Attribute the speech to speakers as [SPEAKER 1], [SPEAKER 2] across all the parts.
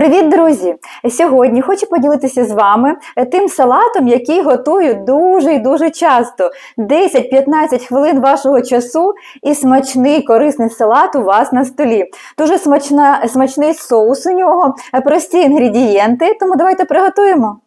[SPEAKER 1] Привіт, друзі! Сьогодні хочу поділитися з вами тим салатом, який готую дуже і дуже часто. 10-15 хвилин вашого часу і смачний корисний салат у вас на столі. Дуже смачна, смачний соус у нього, прості інгредієнти, тому давайте приготуємо.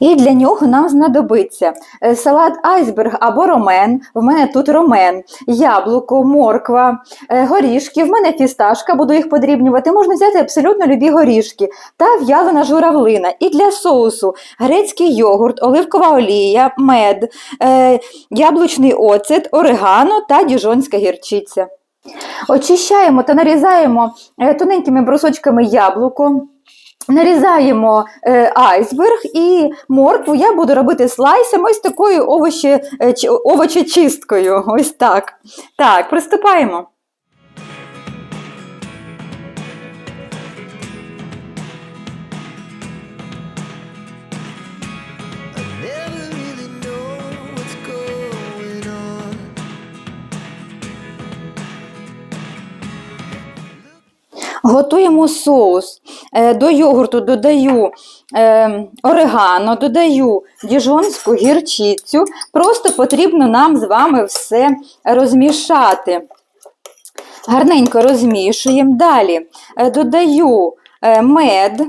[SPEAKER 1] І для нього нам знадобиться е, салат айсберг або ромен. В мене тут ромен, яблуко, морква, е, горішки. В мене фісташка, буду їх подрібнювати. Можна взяти абсолютно любі горішки та в'ялена журавлина. І для соусу грецький йогурт, оливкова олія, мед, е, яблучний оцет, орегано та діжонська гірчиця. Очищаємо та нарізаємо тоненькими брусочками яблуко. Нарізаємо е, айсберг і моркву я буду робити слайсами ось такою овочі, е, овочечисткою. Ось так. Так, приступаємо. Готуємо соус. Е, До йогурту додаю е, орегано, додаю діжонську гірчицю. Просто потрібно нам з вами все розмішати. Гарненько розмішуємо. Далі е, додаю мед.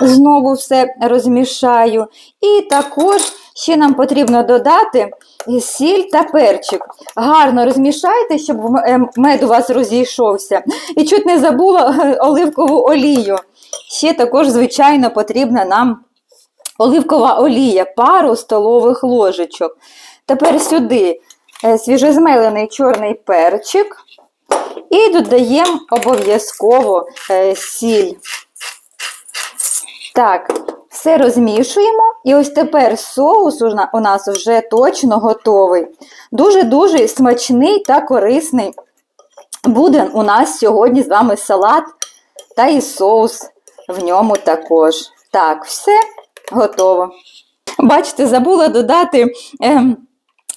[SPEAKER 1] Знову все розмішаю. І також ще нам потрібно додати сіль та перчик. Гарно розмішайте, щоб е, мед у вас розійшовся. І чуть не забула оливкову олію. Ще також, звичайно, потрібна нам оливкова олія, пару столових ложечок. Тепер сюди е, свіжозмелений чорний перчик. І додаємо обов'язково е, сіль. Так, все розмішуємо. І ось тепер соус у нас вже точно готовий. Дуже-дуже смачний та корисний буде у нас сьогодні з вами салат та і соус в ньому також. Так, все готово. Бачите, забула додати ем,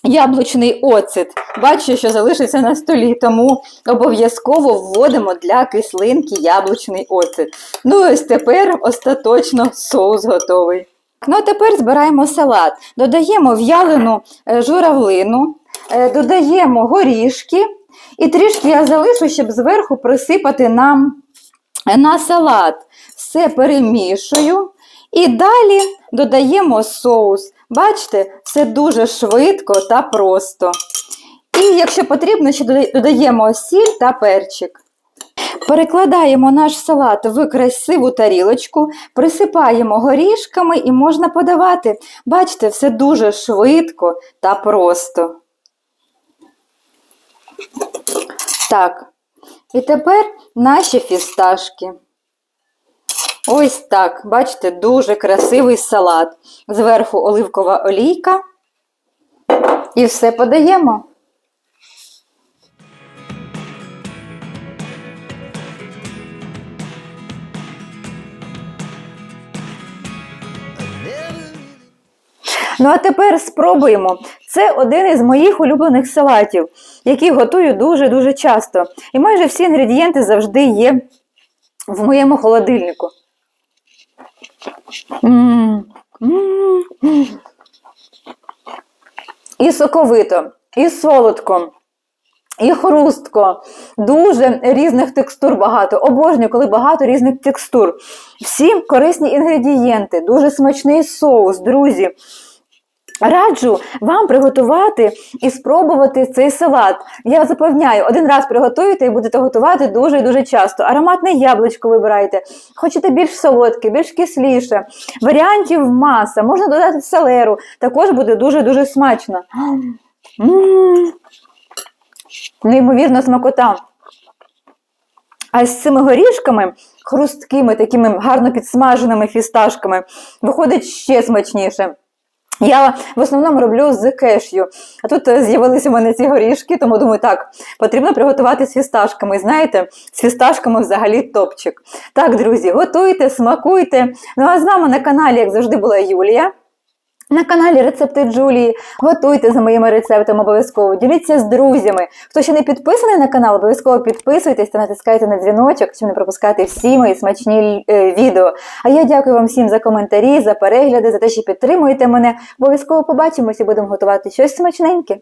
[SPEAKER 1] яблучний оцет. Бачу, що залишиться на столі, тому обов'язково вводимо для кислинки яблучний оцет. Ну ось тепер остаточно соус готовий. Ну а тепер збираємо салат. Додаємо в'ялену е, журавлину, е, додаємо горішки. І трішки я залишу, щоб зверху присипати нам на салат. Все перемішую. І далі додаємо соус. Бачите, все дуже швидко та просто. І якщо потрібно, ще додаємо сіль та перчик. Перекладаємо наш салат в красиву тарілочку, присипаємо горішками і можна подавати. Бачите, все дуже швидко та просто. Так, і тепер наші фісташки. Ось так, бачите, дуже красивий салат. Зверху оливкова олійка. І все подаємо. Ну а тепер спробуємо. Це один із моїх улюблених салатів, який готую дуже-дуже часто. І майже всі інгредієнти завжди є в моєму холодильнику. І соковито, і солодко, і хрустко. Дуже різних текстур багато. Обожнюю, коли багато різних текстур. Всі корисні інгредієнти, дуже смачний соус, друзі. Раджу вам приготувати і спробувати цей салат. Я запевняю, один раз приготуєте і будете готувати дуже і дуже часто. Ароматне яблучко вибирайте. Хочете більш солодке, більш кисліше. Варіантів маса. Можна додати селеру. Також буде дуже-дуже смачно. М. Неймовірна смакота. А з цими горішками, хрусткими, такими гарно підсмаженими фісташками, виходить ще смачніше. Я в основному роблю з кешю. А тут е, з'явилися в мене ці горішки, тому думаю, так, потрібно приготувати з фісташками. Знаєте, з фісташками взагалі топчик. Так, друзі, готуйте, смакуйте. Ну а з вами на каналі, як завжди, була Юлія. На каналі Рецепти Джулії. Готуйте за моїми рецептами обов'язково. Діліться з друзями. Хто ще не підписаний на канал, обов'язково підписуйтесь та натискайте на дзвіночок, щоб не пропускати всі мої смачні е, відео. А я дякую вам всім за коментарі, за перегляди, за те, що підтримуєте мене. Обов'язково побачимось і будемо готувати щось смачненьке.